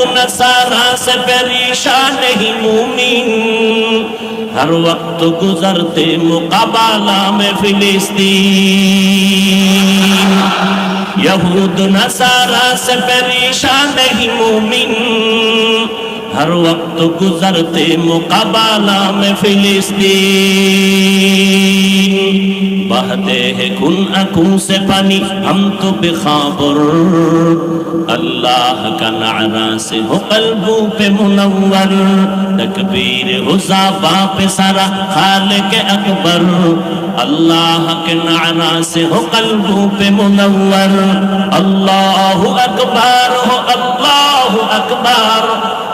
नसारा से परेशान नहीं मुमिन हर वक्त गुजरते मुकाबला में फिलिस्तीन यहूद नसारा से परेशान नहीं मुमिन ہر وقت گزرتے مقابلہ میں فلسطین بہتے ہیں کن اکن سے پانی ہم تو بے خابر اللہ کا نعرہ سے ہو قلبوں پہ منور تکبیر ہو زابا پہ سارا خالق اکبر اللہ کے نعرہ سے ہو قلبوں پہ منور اللہ اکبر ہو اللہ اکبر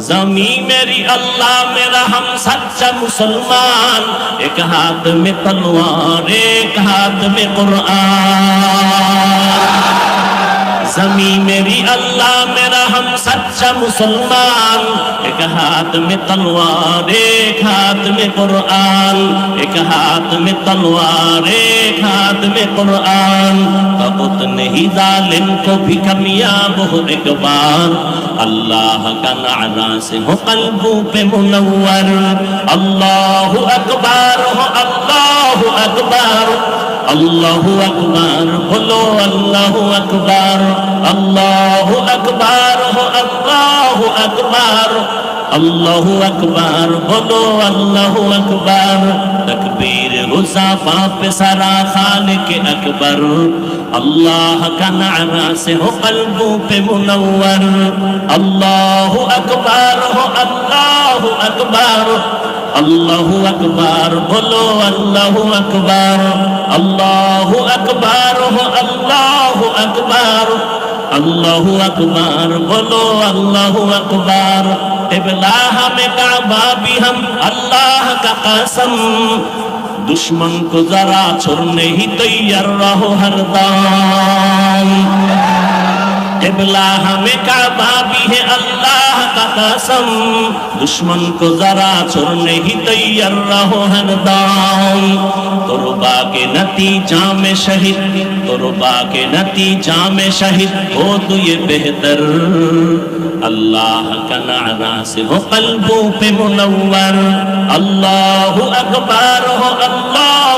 زمین میری اللہ میرا ہم سچا مسلمان ایک ہاتھ میں تلوار ایک ہاتھ میں قرآن زمین میری اللہ میرا ہم سچا مسلمان ایک ہاتھ میں تلوار ایک ہاتھ میں قرآن ایک ہاتھ میں تلوار ایک ہاتھ میں قرآن بہت نہیں ظالم کو بھی کمیاب ہو ایک بار اللہ کا نعرہ سے ہو قلبوں پہ منور اللہ اکبر ہو اللہ اکبر আল্লাহু আকবার বলো আল্লাহু আকবার আল্লাহু আকবার আল্লাহু আকবার আল্লাহু আকবার বলো আল্লাহু আকবার, তকবীর হুসাফা পে সারা খালিক আকবর, আল্লাহ কা নারা সে হো কলবু পে মুনওয়ার, আল্লাহু আকবার, হো আল্লাহু আকবার अकबर बोलो अल्लाह अकबर अल्लाह अकबर हो अल्लाह अकबर अल्लाह अकबर बोलो अल्लाह अकबर इबला हमें काबा भी हम अल्लाह का कसम दुश्मन को जरा छोड़ने ही तैयार रहो हरदम قبلہ ہمیں کعبہ بھی ہے اللہ کا قسم۔ دشمن کو ذرا چھوڑنے ہی تیر رہو ہر دام قربا کے نتیجہ میں شہید، قربا کے نتیجہ میں شہید ہو تو یہ بہتر۔ اللہ کا نعرہ سے وہ قلبوں پہ منور۔ اللہ اکبر ہو اللہ۔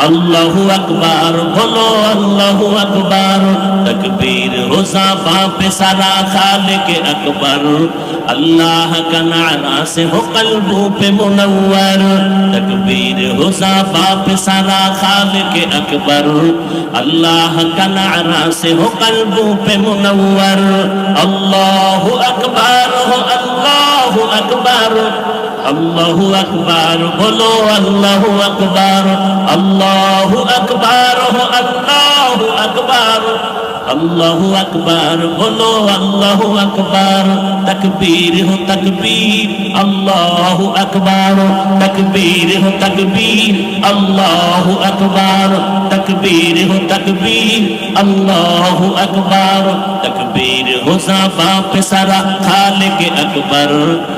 আল্লাহু আকবার বলো আল্লাহু আকবার তকবীর হোসাফা পে সারা খালেক আকবার اللہ کا نعرہ سے ہو قلبوں پہ منور تکبیر حضافہ پہ سارا خالق اکبر اللہ کا نعرہ سے ہو قلبوں پہ منور اللہ اکبر ہو اللہ اکبر আল্লাহু আকবার, বলো আল্লাহু আকবার আল্লাহু আকবার আল্লাহু আকবার আল্লাহু আকবার, বলো আল্লাহু আকবার, তকবীর হো তকবীর, আল্লাহু আকবার, তকবীর হো তকবীর, আল্লাহু আকবার, তকবীর হো তকবীর, আল্লাহু আকবার, তকবীর হো সাফা পে সারা খালিক আকবার।